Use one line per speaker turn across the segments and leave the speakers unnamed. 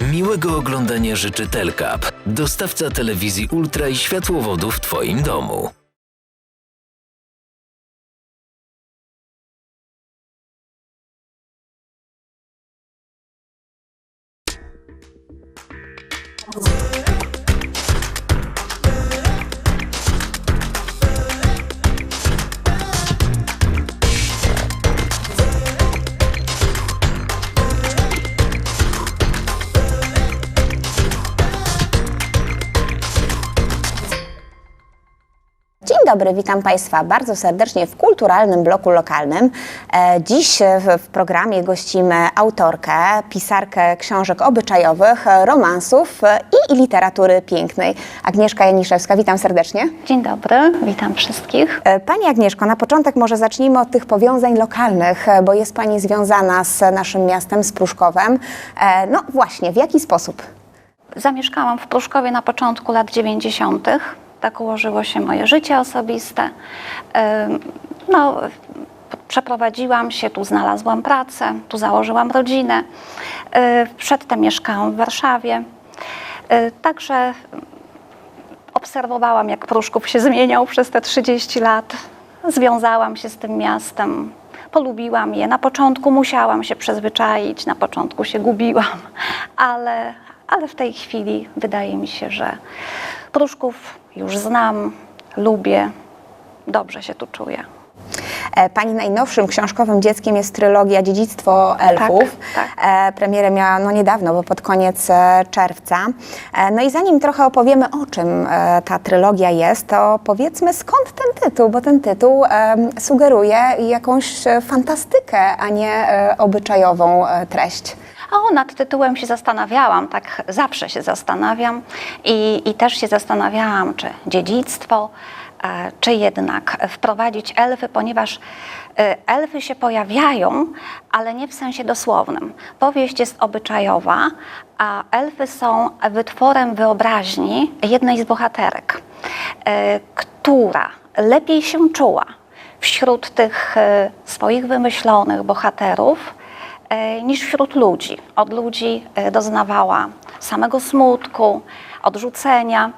Miłego oglądania życzy Telkap, dostawca telewizji ultra i światłowodu w Twoim domu.
Dobry, witam Państwa bardzo serdecznie w kulturalnym bloku lokalnym. E, Dziś w, programie gościmy autorkę, pisarkę książek obyczajowych, romansów i, literatury pięknej. Agnieszka Janiszewska, witam serdecznie.
Dzień dobry, witam wszystkich.
E, Pani Agnieszko, na początek może zacznijmy od tych powiązań lokalnych, e, bo jest Pani związana z naszym miastem, z Pruszkowem. No właśnie, w jaki sposób?
Zamieszkałam w Pruszkowie na początku lat 90. Tak ułożyło się moje życie osobiste. No, przeprowadziłam się, tu znalazłam pracę, tu założyłam rodzinę. Yy, Przedtem mieszkałam w Warszawie. Yy, Także obserwowałam, jak Pruszków się zmieniał przez te 30 lat. Związałam się z tym miastem, polubiłam je. Na początku musiałam się przyzwyczaić, na początku się gubiłam, ale, ale w tej chwili wydaje mi się, że Pruszków już znam, lubię, dobrze się tu czuję.
E, Pani najnowszym książkowym dzieckiem jest trylogia Dziedzictwo Elfów.
tak.
E, Premierę miała no niedawno, bo pod koniec e, czerwca. No i zanim trochę opowiemy o czym ta trylogia jest, to powiedzmy skąd ten tytuł, bo ten tytuł sugeruje jakąś fantastykę, a nie obyczajową e, treść.
O, nad tytułem się zastanawiałam, tak zawsze się zastanawiam i, i też się zastanawiałam, czy dziedzictwo, e, czy jednak wprowadzić elfy, ponieważ e, elfy się pojawiają, ale nie w sensie dosłownym. Powieść jest obyczajowa, a elfy są wytworem wyobraźni jednej z bohaterek, e, która lepiej się czuła wśród tych swoich wymyślonych bohaterów, niż wśród ludzi. Od ludzi e, doznawała samego smutku, odrzucenia.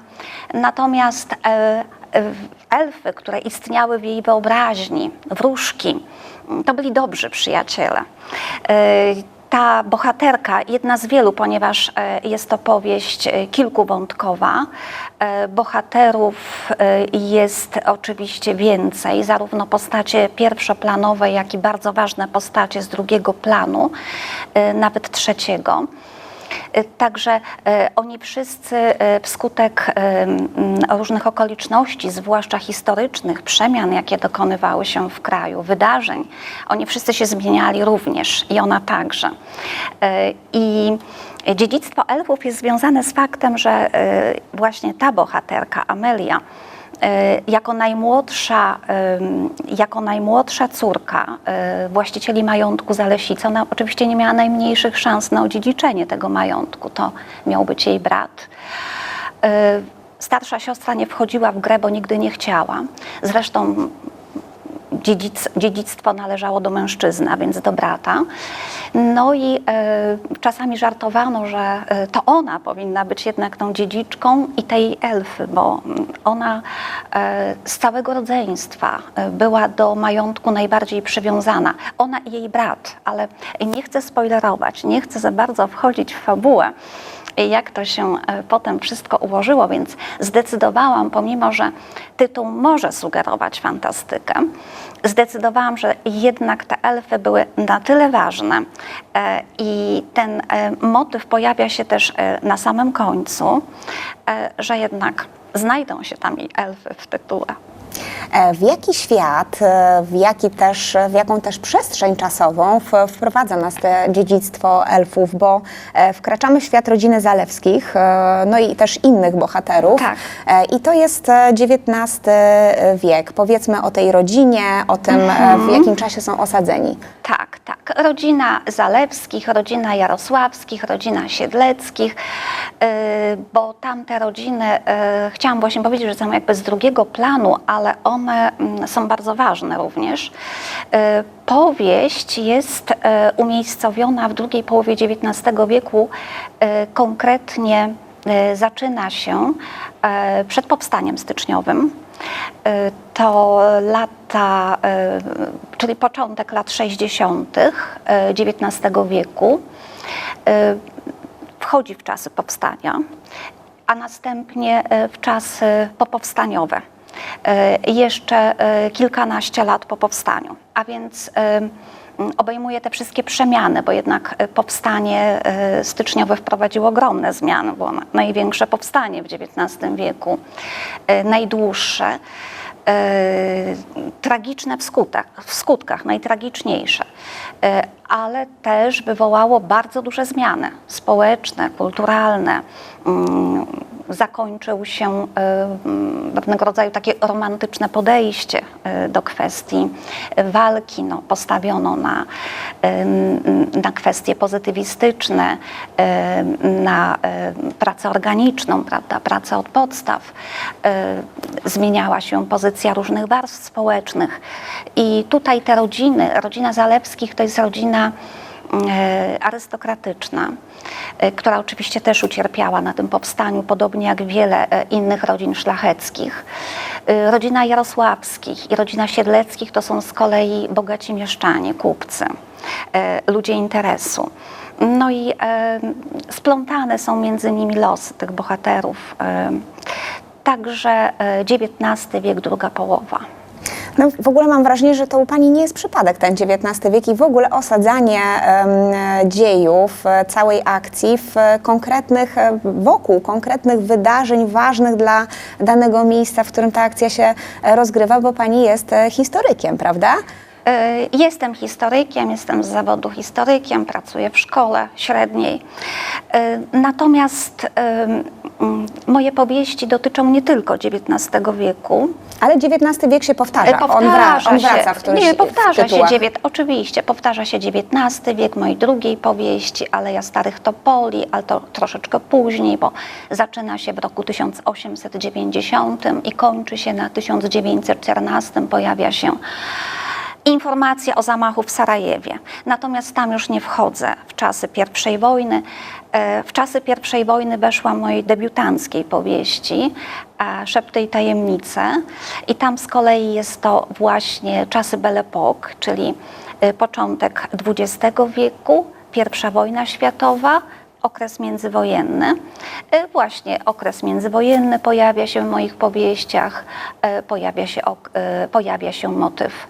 Natomiast e, e, elfy, które istniały w jej wyobraźni, wróżki, to byli dobrzy przyjaciele. Ta bohaterka, jedna z wielu, ponieważ e, jest to powieść e, kilkuwątkowa, e, bohaterów jest oczywiście więcej, zarówno postacie pierwszoplanowe, jak i bardzo ważne postacie z drugiego planu, nawet trzeciego. E, Także e, oni wszyscy e, wskutek różnych okoliczności, zwłaszcza historycznych, przemian, jakie dokonywały się w kraju, wydarzeń, oni wszyscy się zmieniali również i ona także. I dziedzictwo elfów jest związane z faktem, że właśnie ta bohaterka, Amelia, jako najmłodsza, jako najmłodsza córka e, właścicieli majątku Zalesica, ona oczywiście nie miała najmniejszych szans na odziedziczenie tego majątku. To miał być jej brat. E, Starsza siostra nie wchodziła w grę, bo nigdy nie chciała. Zresztą dziedzic, dziedzictwo należało do mężczyzny, a więc do brata. No i e, czasami żartowano, że e, to ona powinna być jednak tą dziedziczką i tej elfy, bo mm, ona e, z całego rodzeństwa była do majątku najbardziej przywiązana. Ona i jej brat, ale nie chcę spoilerować, nie chcę za bardzo wchodzić w fabułę jak to się e, potem wszystko ułożyło, więc zdecydowałam, pomimo że tytuł może sugerować fantastykę, zdecydowałam, że jednak te elfy były na tyle ważne e, i ten e, motyw pojawia się też na samym końcu, że jednak znajdą się tam i elfy w tytule.
E, W jaki świat, e, w, jaki też, w jaką też przestrzeń czasową wprowadza nas to dziedzictwo elfów, bo e, wkraczamy w świat rodziny Zalewskich, e, no i też innych bohaterów.
Tak.
E, I to jest e, XIX wiek. Powiedzmy o tej rodzinie, o tym, e, w jakim czasie są osadzeni.
Tak, tak. Rodzina Zalewskich, rodzina Jarosławskich, rodzina Siedleckich, yy, bo tamte rodziny, yy, chciałam właśnie powiedzieć, że są jakby z drugiego planu, ale one one mm, są bardzo ważne również. E, Powieść jest e, umiejscowiona w drugiej połowie XIX wieku, e, konkretnie zaczyna się przed powstaniem styczniowym. To lata, czyli początek lat 60. e, XIX wieku. Wchodzi w czasy powstania, a następnie w czasy popowstaniowe. E, Jeszcze e, kilkanaście lat po powstaniu, a więc e, obejmuje te wszystkie przemiany, bo jednak powstanie styczniowe wprowadziło ogromne zmiany, było na- największe powstanie w XIX wieku, najdłuższe tragiczne w skutkach, w skutkach najtragiczniczniejsze, e, ale też wywołało bardzo duże zmiany społeczne, kulturalne. Zakończył się e, pewnego rodzaju takie romantyczne podejście e, do kwestii walki. No, postawiono na, em, na kwestie pozytywistyczne, na pracę organiczną, prawda, pracę od podstaw. E, Zmieniała się pozycja różnych warstw społecznych i tutaj te rodziny, rodzina Zalewskich to jest rodzina e, arystokratyczna, e, która oczywiście też ucierpiała na tym powstaniu, podobnie jak wiele e, innych rodzin szlacheckich. E, Rodzina Jarosławskich i rodzina Siedleckich to są z kolei bogaci mieszczanie, kupcy, e, ludzie interesu. No i e, splątane są między nimi losy tych bohaterów. E, także e, XIX wiek, druga połowa.
No, w ogóle mam wrażenie, że to u Pani nie jest przypadek ten XIX wiek i w ogóle osadzanie em, dziejów, e, całej akcji w e, konkretnych, wokół konkretnych wydarzeń ważnych dla danego miejsca, w którym ta akcja się rozgrywa, bo Pani jest historykiem, prawda?
E, Jestem historykiem, jestem z zawodu historykiem, pracuję w szkole średniej. E, Natomiast mm, moje powieści dotyczą nie tylko XIX wieku.
Ale XIX wiek się powtarza,
E,
on, wra- on wraca w którymś
Nie, powtarza się dziewięt, oczywiście, powtarza się XIX wiek mojej drugiej powieści, Aleja Starych Topoli, ale to troszeczkę później, bo zaczyna się w roku 1890 i kończy się na 1914, pojawia się informacja o zamachu w Sarajewie. Natomiast tam już nie wchodzę w czasy I wojny. E, W czasy I wojny weszłam mojej debiutanckiej powieści e, Szepty i tajemnice i tam z kolei jest to właśnie czasy Belle Époque, czyli e, początek XX wieku, I wojna światowa, okres międzywojenny. E, Właśnie okres międzywojenny pojawia się w moich powieściach, e, pojawia się, e, pojawia się motyw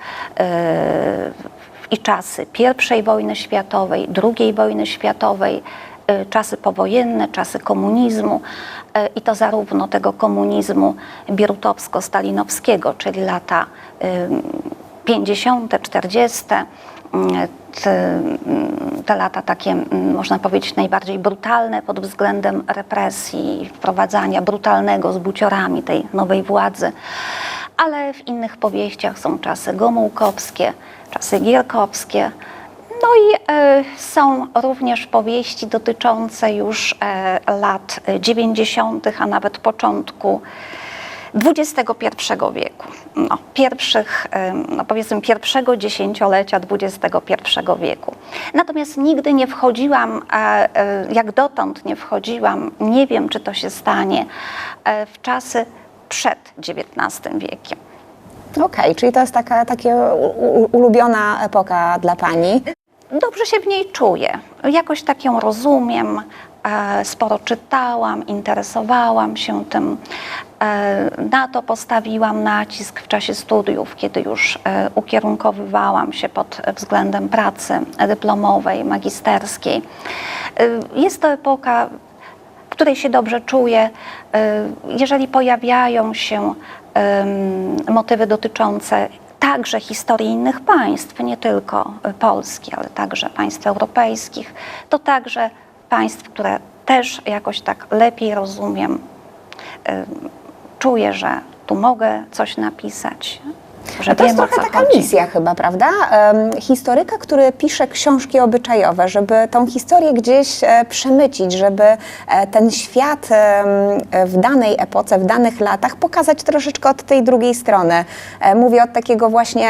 i czasy I wojny światowej, II wojny światowej, czasy powojenne, czasy komunizmu i to zarówno tego komunizmu bierutowsko-stalinowskiego, czyli lata e, 50., 40., mm, te, te lata takie, można powiedzieć, najbardziej brutalne pod względem represji, wprowadzania brutalnego z buciorami tej nowej władzy. Ale w innych powieściach są czasy gomułkowskie, czasy gierkowskie. No i e, są również powieści dotyczące już e, lat 90., a nawet początku XXI wieku, no, pierwszych, no powiedzmy pierwszego dziesięciolecia XXI wieku. Natomiast nigdy nie wchodziłam, e, jak dotąd nie wchodziłam, nie wiem czy to się stanie, e, w czasy przed XIX wiekiem.
Okej, czyli to jest taka takie ulubiona epoka dla Pani.
Dobrze się w niej czuję. Jakoś tak ją rozumiem. e, Sporo czytałam, interesowałam się tym. E, Na to postawiłam nacisk w czasie studiów, kiedy już e, ukierunkowywałam się pod względem pracy dyplomowej, magisterskiej. E, Jest to epoka, w której się dobrze czuję. Jeżeli pojawiają się motywy dotyczące także historii innych państw, nie tylko Polski, ale także państw europejskich, to także państw, które też jakoś tak lepiej rozumiem. Czuję, że tu mogę coś napisać. że
to jest trochę taka
chodzi.
misja chyba, prawda? Historyka, który pisze książki obyczajowe, żeby tą historię gdzieś e, przemycić, żeby e, ten świat w danej epoce, w danych latach pokazać troszeczkę od tej drugiej strony. E, mówię od takiego właśnie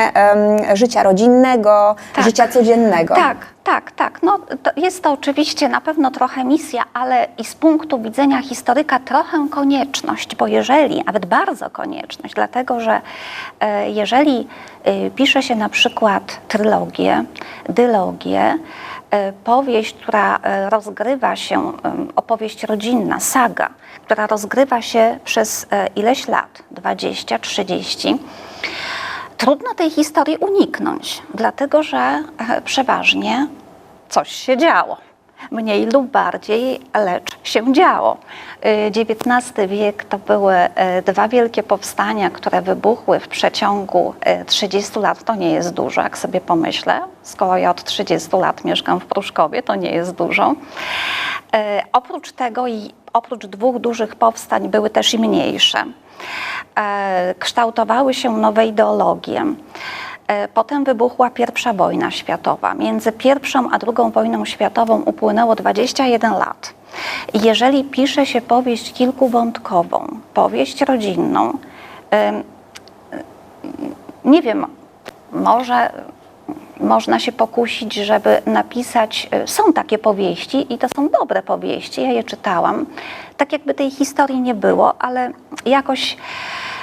życia rodzinnego,
Tak.
życia codziennego.
Tak, tak, tak. No, to jest to oczywiście na pewno trochę misja, ale i z punktu widzenia historyka trochę konieczność, bo jeżeli, nawet bardzo konieczność, dlatego że e, jeżeli e, pisze się na przykład trylogię, dylogię, e, powieść, która rozgrywa się, opowieść rodzinna, saga, która rozgrywa się przez ileś lat, 20, 30, Trudno tej historii uniknąć, dlatego że e, przeważnie coś się działo. Mniej lub bardziej, lecz się działo. E, XIX wiek to były e, dwa wielkie powstania, które wybuchły w przeciągu e, 30 lat. To nie jest dużo, jak sobie pomyślę. Skoro ja od 30 lat mieszkam w Pruszkowie, to nie jest dużo. E, Oprócz tego oprócz dwóch dużych powstań były też i mniejsze e, kształtowały się nowe ideologie. E, Potem wybuchła pierwsza wojna światowa. Między pierwszą a drugą wojną światową upłynęło 21 lat. I Jeżeli pisze się powieść kilkuwątkową, powieść rodzinną, nie wiem, może można się pokusić, żeby napisać. y, Są takie powieści i to są dobre powieści, ja je czytałam. Tak jakby tej historii nie było, ale jakoś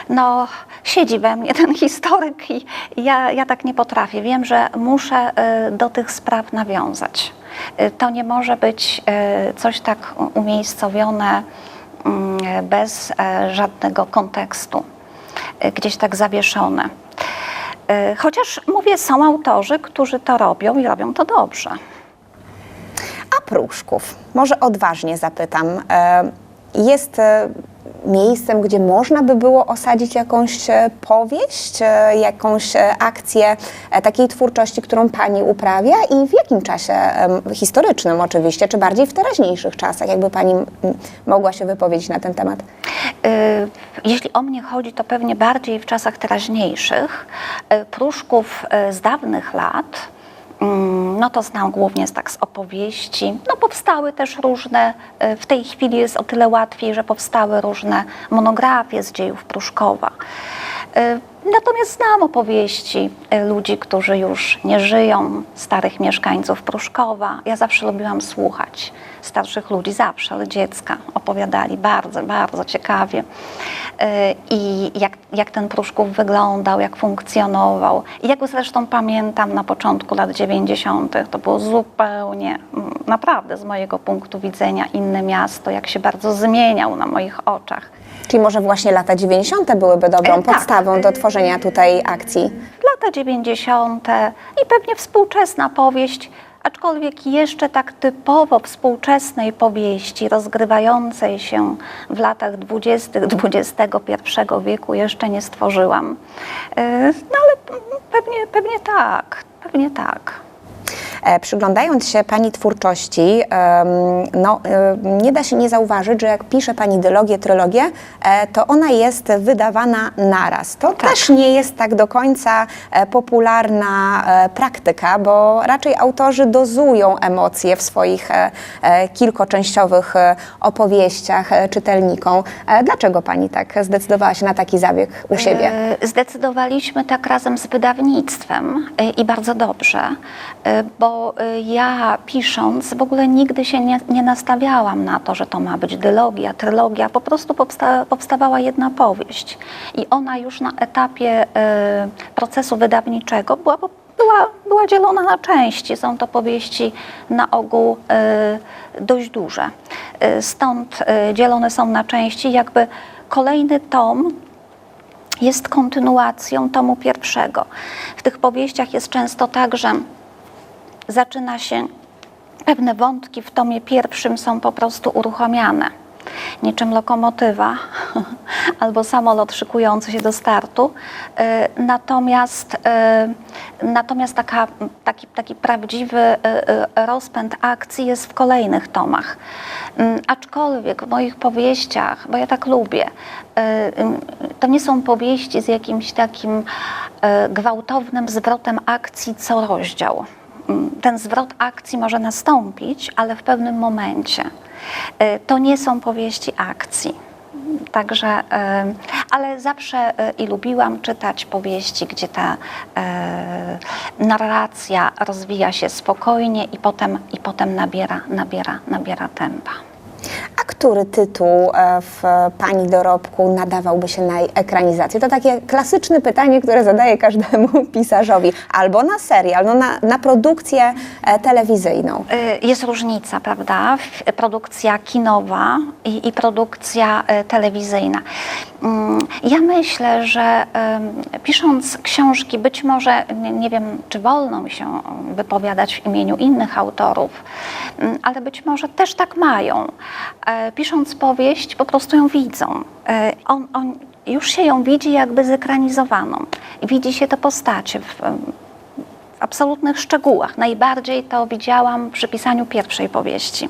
no, siedzi we mnie ten historyk i ja, ja tak nie potrafię. Wiem, że muszę y, do tych spraw nawiązać. Y, To nie może być coś tak umiejscowione mm, bez e, żadnego kontekstu, gdzieś tak zawieszone. Y, Chociaż mówię, są autorzy, którzy to robią i robią to dobrze.
A Pruszków, może odważnie zapytam, e, jest e, miejscem, gdzie można by było osadzić jakąś e, powieść, e, jakąś e, akcję e, takiej twórczości, którą Pani uprawia i w jakim czasie historycznym oczywiście, czy bardziej w teraźniejszych czasach, jakby Pani mogła się wypowiedzieć na ten temat?
Y, Jeśli o mnie chodzi, to pewnie bardziej w czasach teraźniejszych. Y, Pruszków y, z dawnych lat, mm, no to znam głównie z, tak z opowieści. No powstały też różne, w tej chwili jest o tyle łatwiej, że powstały różne monografie z dziejów Pruszkowa. Y, Natomiast znam opowieści y, ludzi, którzy już nie żyją, starych mieszkańców Pruszkowa. Ja zawsze lubiłam słuchać starszych ludzi, zawsze, ale dziecka opowiadali bardzo, bardzo ciekawie. Y, I jak, jak ten Pruszków wyglądał, jak funkcjonował. I jak zresztą pamiętam na początku lat 90., to było zupełnie, naprawdę z mojego punktu widzenia inne miasto, jak się bardzo zmieniał na moich oczach.
Czyli może właśnie lata 90. byłyby dobrą
E, tak.
podstawą do tworzenia tutaj akcji?
lata 90. i pewnie współczesna powieść, aczkolwiek jeszcze tak typowo współczesnej powieści rozgrywającej się w latach 20. XXI wieku jeszcze nie stworzyłam. E, No ale pewnie, pewnie tak, pewnie tak.
E, Przyglądając się Pani twórczości, no, nie da się nie zauważyć, że jak pisze Pani dylogię, trylogię, e, to ona jest wydawana naraz. To też nie jest tak do końca e, popularna praktyka, bo raczej autorzy dozują emocje w swoich kilkoczęściowych opowieściach czytelnikom. Dlaczego Pani tak zdecydowała się na taki zabieg u siebie?
Zdecydowaliśmy tak razem z wydawnictwem i bardzo dobrze, e, bo e, ja pisząc w ogóle nigdy się nie, nie nastawiałam na to, że to ma być dylogia, trylogia. Po prostu powsta, powstawała jedna powieść i ona już na etapie e, procesu wydawniczego była była, była dzielona na części. Są to powieści na ogół e, dość duże. E, stąd e, dzielone są na części, jakby kolejny tom jest kontynuacją tomu pierwszego. W tych powieściach jest często tak, że zaczyna się, pewne wątki w tomie pierwszym są po prostu uruchamiane. niczym lokomotywa albo samolot szykujący się do startu. E, Natomiast, e, natomiast taka, taki, taki prawdziwy e, rozpęd akcji jest w kolejnych tomach. Mm, Aczkolwiek w moich powieściach, bo ja tak lubię, to nie są powieści z jakimś takim gwałtownym zwrotem akcji co rozdział. Ten zwrot akcji może nastąpić, ale w pewnym momencie. E, To nie są powieści akcji. Także, e, ale zawsze e, i lubiłam czytać powieści, gdzie ta narracja rozwija się spokojnie i potem, i potem nabiera, nabiera, nabiera tempa.
Który tytuł e, w Pani dorobku nadawałby się na ekranizację? To takie klasyczne pytanie, które zadaję każdemu pisarzowi. Albo na serial, no na, na produkcję e, telewizyjną.
Y, Jest różnica, prawda? Produkcja kinowa i, i produkcja telewizyjna. Mm, Ja myślę, że pisząc książki, być może, nie, wiem, czy wolno mi się wypowiadać w imieniu innych autorów, ym, ale być może też tak mają. Pisząc powieść, po prostu ją widzą. E, On, on, już się ją widzi jakby zekranizowaną. Widzi się te postacie w absolutnych szczegółach. Najbardziej to widziałam przy pisaniu pierwszej powieści,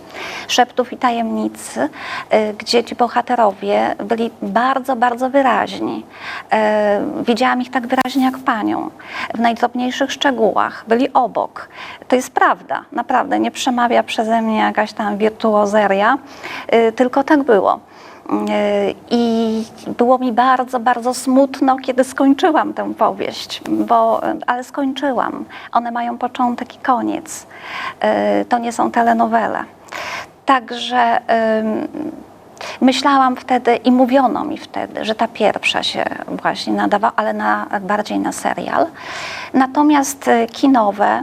Szeptów i Tajemnicy, y, gdzie ci bohaterowie byli bardzo, bardzo wyraźni. E, Widziałam ich tak wyraźnie jak panią, w najdrobniejszych szczegółach, byli obok. To jest prawda, naprawdę, nie przemawia przeze mnie jakaś tam wirtuozeria, y, tylko tak było. Yy, I było mi bardzo, bardzo smutno, kiedy skończyłam tę powieść, bo, ale skończyłam. One mają początek i koniec. Yy, To nie są telenowele. Także myślałam wtedy i mówiono mi wtedy, że ta pierwsza się właśnie nadawa, ale na, bardziej na serial. Natomiast y, kinowe,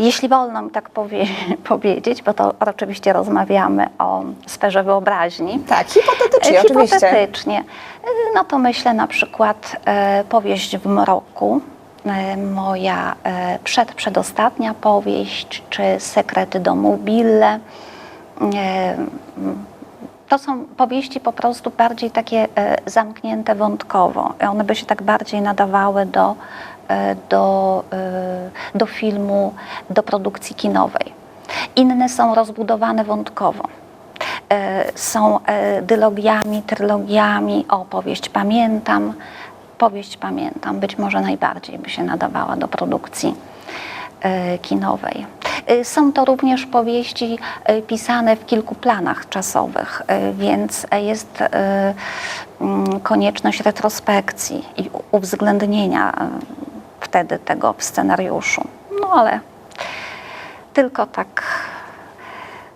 jeśli wolno mi tak powie, powiedzieć, bo to oczywiście rozmawiamy o sferze wyobraźni.
Tak, hipotetycznie
E,
oczywiście.
Hipotetycznie. E, No to myślę na przykład e, powieść w mroku, e, moja e, przed, przedostatnia powieść, czy Sekrety domu Bille. E, to są powieści po prostu bardziej takie e, zamknięte wątkowo. One by się tak bardziej nadawały do, e, do, e, do filmu, do produkcji kinowej. Inne są rozbudowane wątkowo e, są e, dylogiami, trylogiami. O, powieść pamiętam, powieść pamiętam, być może najbardziej by się nadawała do produkcji e, kinowej. E, Są to również powieści e, pisane w kilku planach czasowych, e, więc e, jest e, mm, konieczność retrospekcji i uwzględnienia e, wtedy tego scenariuszu. No ale tylko tak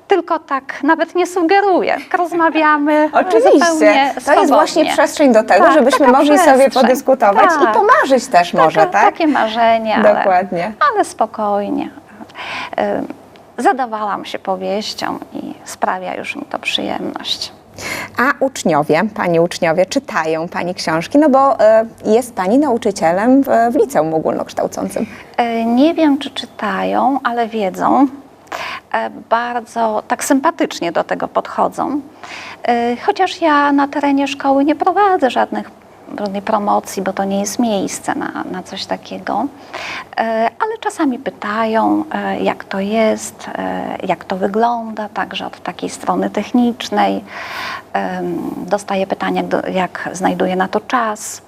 tylko tak nawet nie sugeruję. Rozmawiamy
Oczywiście. To jest właśnie przestrzeń do tego,
Tak,
żebyśmy mogli sobie
przestrzeń.
podyskutować
Tak.
i pomarzyć też może, tak?
Takie marzenie, ale,
Dokładnie.
ale spokojnie. Y, Zadawałam się powieścią i sprawia już mi to przyjemność.
A uczniowie, Pani uczniowie, czytają Pani książki, no bo e, jest Pani nauczycielem w, w liceum ogólnokształcącym.
Y, Nie wiem, czy czytają, ale wiedzą. E, Bardzo tak sympatycznie do tego podchodzą. Chociaż ja na terenie szkoły nie prowadzę żadnych żadnej promocji, bo to nie jest miejsce na, na coś takiego. E, Ale czasami pytają, e, jak to jest, e, jak to wygląda, także od takiej strony technicznej. Dostaję pytania, jak, znajduję na to czas.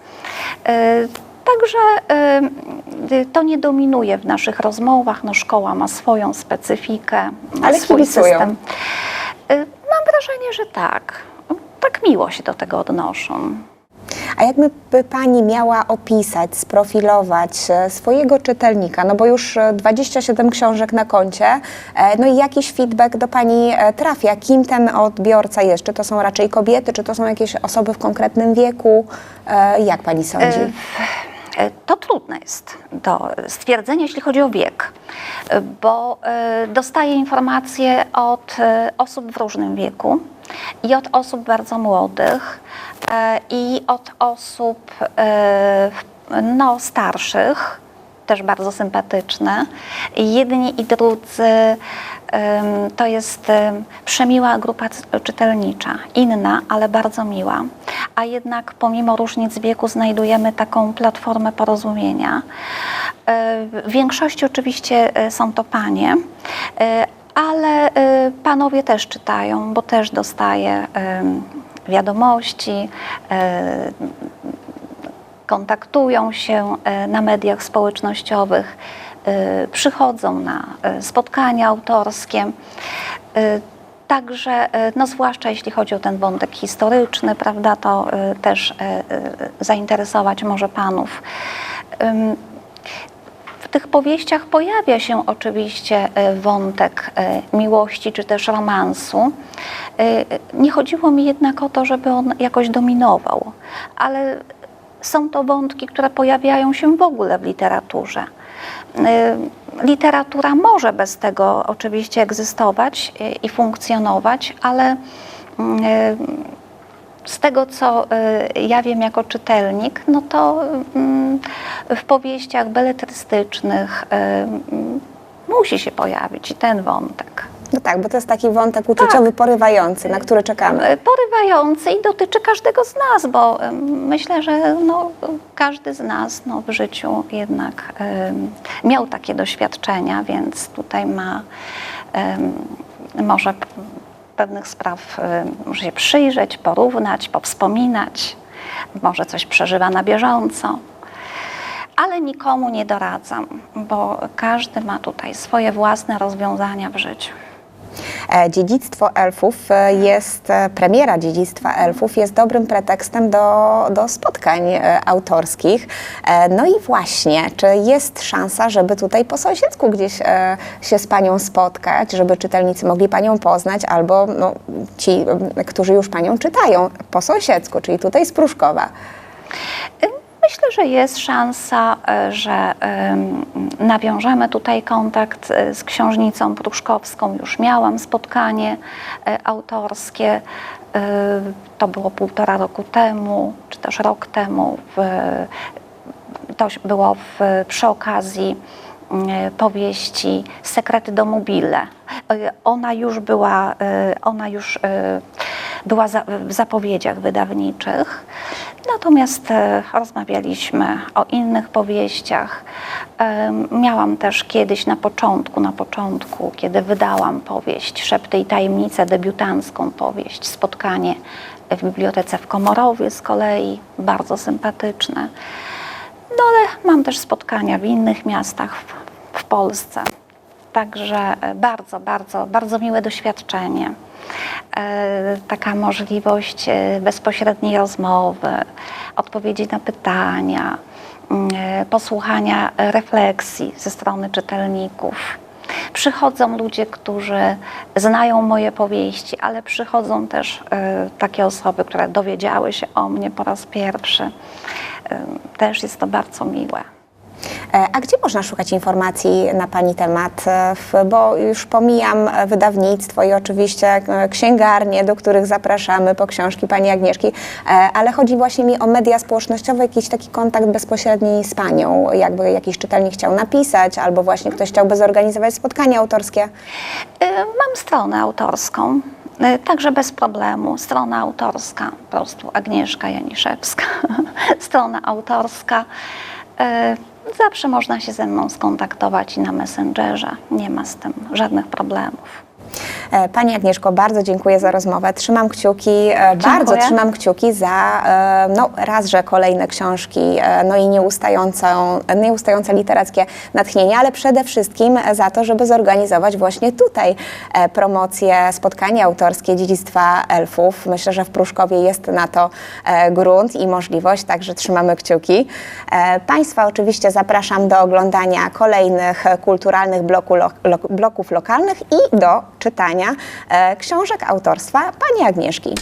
Także y, to nie dominuje w naszych rozmowach. No, szkoła ma swoją specyfikę, ma
Ale
swój
kibicują.
system. Y, Mam wrażenie, że tak. Tak miło się do tego odnoszą.
A jakby by Pani miała opisać, sprofilować e, swojego czytelnika, no bo już e, 27 książek na koncie, e, no i jakiś feedback do Pani e, trafia, kim ten odbiorca jest? Czy to są raczej kobiety, czy to są jakieś osoby w konkretnym wieku? E, Jak Pani sądzi?
Trudne jest do stwierdzenia, jeśli chodzi o wiek, bo e, dostaję informacje od e, osób w różnym wieku i od osób bardzo młodych e, i od osób no, starszych, też bardzo sympatyczne. Jedni i drudzy to jest em, przemiła grupa czytelnicza, inna, ale bardzo miła. A jednak pomimo różnic wieku znajdujemy taką platformę porozumienia. E, W większości oczywiście e, są to panie, e, ale panowie też czytają, bo też dostaję wiadomości, kontaktują się na mediach społecznościowych, przychodzą na e, spotkania autorskie. E, Także, e, no zwłaszcza jeśli chodzi o ten wątek historyczny, prawda, to e, też e, e, zainteresować może panów. W tych powieściach pojawia się oczywiście e, wątek e, miłości czy też romansu. E, Nie chodziło mi jednak o to, żeby on jakoś dominował, ale są to wątki, które pojawiają się w ogóle w literaturze. E, Literatura może bez tego oczywiście egzystować i funkcjonować, ale e, z tego, co y, ja wiem jako czytelnik, no to w powieściach beletrystycznych y, musi się pojawić i ten wątek.
No tak, bo to jest taki wątek uczuciowy, porywający, na który czekamy.
Y, Porywający i dotyczy każdego z nas, bo myślę, że no, każdy z nas no, w życiu jednak y, miał takie doświadczenia, więc tutaj ma y, może pewnych spraw y, może się przyjrzeć, porównać, powspominać, może coś przeżywa na bieżąco. Ale nikomu nie doradzam, bo każdy ma tutaj swoje własne rozwiązania w życiu.
E, Dziedzictwo elfów e, jest, e, premiera dziedzictwa elfów jest dobrym pretekstem do, do spotkań autorskich. No i właśnie, czy jest szansa, żeby tutaj po sąsiedzku gdzieś się z Panią spotkać, żeby czytelnicy mogli Panią poznać, albo no, ci, którzy już Panią czytają po sąsiedzku, czyli tutaj z Pruszkowa.
Myślę, że jest szansa, e, że em, nawiążemy tutaj kontakt e, z książnicą pruszkowską. Już miałam spotkanie e, autorskie. To było półtora roku temu, czy też rok temu. To było w, przy okazji powieści Sekrety domu Bille. E, Ona już była, ona już była w zapowiedziach wydawniczych. Natomiast e, rozmawialiśmy o innych powieściach. Miałam też kiedyś na początku, na początku, kiedy wydałam powieść Szepty i tajemnice, debiutancką powieść, spotkanie w bibliotece w Komorowie z kolei, bardzo sympatyczne. No ale mam też spotkania w innych miastach w, w Polsce. Także e, bardzo, bardzo, bardzo miłe doświadczenie. E, Taka możliwość e, bezpośredniej rozmowy, odpowiedzi na pytania, mm, e, posłuchania refleksji ze strony czytelników. Przychodzą ludzie, którzy znają moje powieści, ale przychodzą też takie osoby, które dowiedziały się o mnie po raz pierwszy. Też jest to bardzo miłe.
E, A gdzie można szukać informacji na Pani temat? E, Bo już pomijam wydawnictwo i oczywiście e, księgarnie, do których zapraszamy po książki Pani Agnieszki, ale chodzi właśnie mi o media społecznościowe, jakiś taki kontakt bezpośredni z Panią, jakby jakiś czytelnik chciał napisać, albo właśnie ktoś chciałby zorganizować spotkanie autorskie.
Mam stronę autorską, także bez problemu. Strona autorska, po prostu Agnieszka Janiszewska. Strona autorska. Zawsze można się ze mną skontaktować i na Messengerze. Nie ma z tym żadnych problemów.
E, Pani Agnieszko, bardzo dziękuję za rozmowę. Trzymam kciuki, e, bardzo trzymam kciuki za e, no, raz, że kolejne książki, no i nieustającą, nieustające literackie natchnienie, ale przede wszystkim za to, żeby zorganizować właśnie tutaj promocję, spotkanie autorskie dziedzictwa elfów. Myślę, że w Pruszkowie jest na to grunt i możliwość, także trzymamy kciuki. Państwa oczywiście zapraszam do oglądania kolejnych kulturalnych bloku, lo, lo, bloków lokalnych i do czytania e, książek autorstwa pani Agnieszki.